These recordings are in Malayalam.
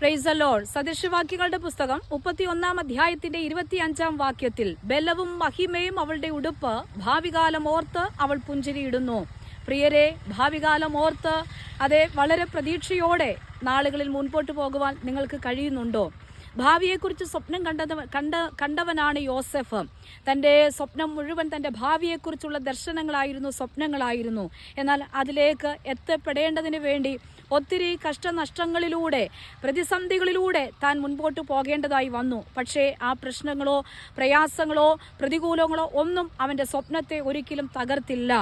പ്രൈസ് ലോഡ് സദൃശവാക്യങ്ങളുടെ പുസ്തകം മുപ്പത്തി ഒന്നാം അധ്യായത്തിന്റെ ഇരുപത്തി അഞ്ചാം വാക്യത്തിൽ ബലവും മഹിമയും അവളുടെ ഉടുപ്പ് ഭാവികാലം ഓർത്ത് അവൾ പുഞ്ചിരിയിടുന്നു. പ്രിയരെ ഭാവികാലം ഓർത്ത് അതെ വളരെ പ്രതീക്ഷയോടെ നാളുകളിൽ മുൻപോട്ട് പോകുവാൻ നിങ്ങൾക്ക് കഴിയുന്നുണ്ടോ? ഭാവിയെക്കുറിച്ച് സ്വപ്നം കണ്ടത് കണ്ട കണ്ടവനാണ് യോസഫ്. തന്റെ സ്വപ്നം മുഴുവൻ തന്റെ ഭാവിയെക്കുറിച്ചുള്ള ദർശനങ്ങളായിരുന്നു സ്വപ്നങ്ങളായിരുന്നു. എന്നാൽ അതിലേക്ക് എത്തപ്പെടേണ്ടതിന് വേണ്ടി ഒത്തിരി കഷ്ടനഷ്ടങ്ങളിലൂടെ പ്രതിസന്ധികളിലൂടെ താൻ മുൻപോട്ട് പോകേണ്ടതായി വന്നു. പക്ഷേ ആ പ്രശ്നങ്ങളോ പ്രയാസങ്ങളോ പ്രതികൂലങ്ങളോ ഒന്നും അവന്റെ സ്വപ്നത്തെ ഒരിക്കലും തകർത്തില്ല.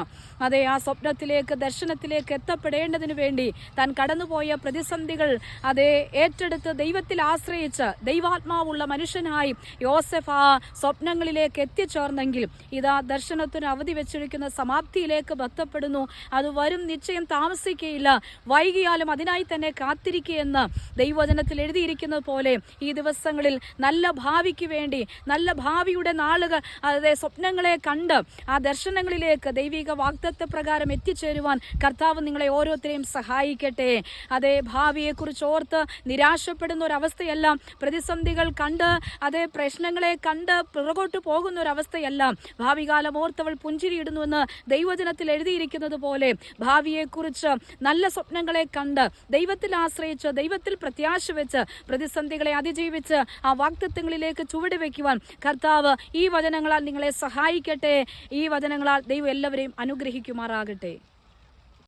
അതെ ആ സ്വപ്നത്തിലേക്ക് ദർശനത്തിലേക്ക് എത്തപ്പെടേണ്ടതിന് വേണ്ടി താൻ കടന്നുപോയ പ്രതിസന്ധികൾ അതെ ഏറ്റെടുത്ത് ദൈവത്തിൽ ആശ്രയിച്ച് ദൈവാത്മാവുള്ള മനുഷ്യനായി യോസഫ് ആ സ്വപ്നങ്ങളിലേക്ക് എത്തിച്ചേർന്നെങ്കിലും ഇതാ ദർശനത്തിന് അവധി വെച്ചിരിക്കുന്ന സമാപ്തിയിലേക്ക് ബന്ധപ്പെടുന്നു. അത് വരും നിശ്ചയം താമസിക്കുകയില്ല വൈകിയാലും അതിനായി തന്നെ കാത്തിരിക്കുകയെന്ന് ദൈവവചനത്തിൽ എഴുതിയിരിക്കുന്നത് പോലെ ഈ ദിവസങ്ങളിൽ നല്ല ഭാവിക്ക് വേണ്ടി നല്ല ഭാവിയുടെ നാളുകൾ അതെ സ്വപ്നങ്ങളെ കണ്ട് ആ ദർശനങ്ങളിലേക്ക് ദൈവിക വാഗ്ദത്ത പ്രകാരം എത്തിച്ചേരുവാൻ കർത്താവ് നിങ്ങളെ ഓരോരുത്തരെയും സഹായിക്കട്ടെ. അതേ ഭാവിയെക്കുറിച്ച് ഓർത്ത് നിരാശപ്പെടുന്ന ഒരവസ്ഥയല്ല പ്രതിസന്ധികൾ കണ്ട് അതേ പ്രശ്നങ്ങളെ കണ്ട് പിറകോട്ട് പോകുന്ന ഒരവസ്ഥയല്ല ഭാവി കാലം ഓർത്തവൾ പുഞ്ചിരിയിടുന്നുവെന്ന് ദൈവജനത്തിൽ എഴുതിയിരിക്കുന്നത് പോലെ ഭാവിയെക്കുറിച്ച് നല്ല സ്വപ്നങ്ങളെ കണ്ട് ദൈവത്തിൽ ആശ്രയിച്ച് ദൈവത്തിൽ പ്രത്യാശ വെച്ച് പ്രതിസന്ധികളെ അതിജീവിച്ച് ആ വാക്തത്വങ്ങളിലേക്ക് ചുവട് വെക്കുവാൻ കർത്താവ് ഈ വചനങ്ങളാൽ നിങ്ങളെ സഹായിക്കട്ടെ. ഈ വചനങ്ങളാൽ ദൈവം എല്ലാവരെയും അനുഗ്രഹിക്കുമാറാകട്ടെ.